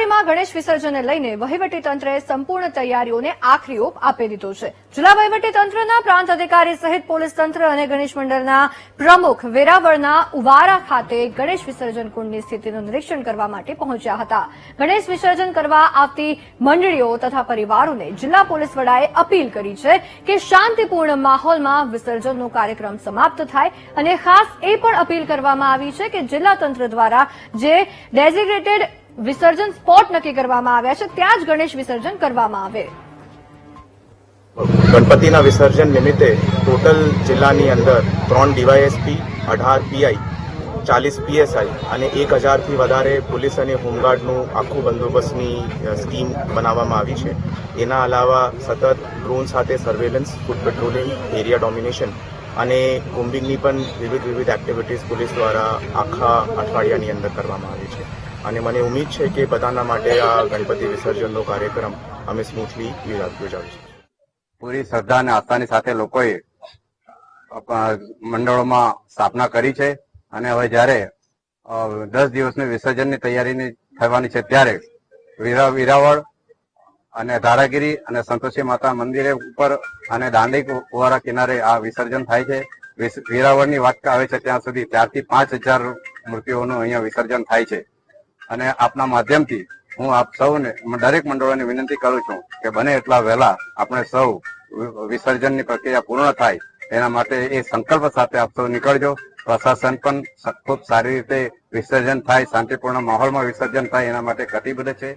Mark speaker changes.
Speaker 1: નવસારીમાં ગણેશ વિસર્જનને લઈને વહીવટીતંત્રએ સંપૂર્ણ તૈયારીઓને આખરી ઓપ આપી દીધો છે. જિલ્લા વહીવટીતંત્રના પ્રાંત અધિકારી સહિત પોલીસ તંત્ર અને ગણેશ મંડળના પ્રમુખ વેરાવળના ઉવારા ખાતે ગણેશ વિસર્જન કુંડની સ્થિતિનું નિરીક્ષણ કરવા માટે પહોંચ્યા હતા. ગણેશ વિસર્જન કરવા આવતી મંડળીઓ તથા પરિવારોને જિલ્લા પોલીસ વડાએ અપીલ કરી છે કે શાંતિપૂર્ણ માહોલમાં વિસર્જનનો કાર્યક્રમ સમાપ્ત થાય અને ખાસ એ પણ અપીલ કરવામાં આવી છે કે જિલ્લા તંત્ર દ્વારા જે ડેઝિગ્નેટેડ વિસર્જન સ્પોટ નક્કી કરવામાં આવ્યા છે. ત્યાં જ ગણેશ વિસર્જન કરવામાં આવે.
Speaker 2: ગણપતિના વિસર્જન નિમિત્તે ટોટલ જિલ્લાની અંદર ત્રણ ડીવાયએસપી, અઢાર પીઆઈ, ચાલીસ પીએસઆઈ અને એક હજારથી વધારે પોલીસ અને હોમગાર્ડનું આખું બંદોબસ્તની સ્કીમ બનાવવામાં આવી છે. એના અલાવા સતત ડ્રોન સાથે surveillance foot patrolling area domination અને કોમ્બિંગની પણ વિવિધ વિવિધ એક્ટિવિટીઝ પોલીસ દ્વારા આખા અઠવાડિયાની અંદર કરવામાં આવી છે. અને મને ઉમેદ છે કે બધાના માટે આ ગણપતિ વિસર્જનનો કાર્યક્રમ અમે સ્મૂથલી યોજાવીશું.
Speaker 3: પૂરી શ્રદ્ધા અને આસ્થાની સાથે લોકોએ મંડળોમાં સ્થાપના કરી છે અને હવે જ્યારે દસ દિવસની વિસર્જનની તૈયારીની થવાની છે ત્યારે વીરાવળ અને ધારાગીરી અને સંતોષી માતા મંદિરે ઉપર અને દાંડી કુવારા કિનારે આ વિસર્જન થાય છે. વીરાવળની વાત આવે છે ત્યાં સુધી ત્યારથી પાંચ હજાર મૂર્તિઓનું અહીંયા વિસર્જન થાય છે. અને આપના માધ્યમથી હું આપ સૌને, દરેક મંડળોને વિનંતી કરું છું કે બને એટલા વહેલા આપણે સૌ વિસર્જનની પ્રક્રિયા પૂર્ણ થાય, એના માટે એ સંકલ્પ સાથે આપ સૌ નીકળજો. પ્રશાસન પણ ખૂબ સારી રીતે વિસર્જન થાય, શાંતિપૂર્ણ માહોલમાં વિસર્જન થાય, એના માટે કટિબદ્ધ છે.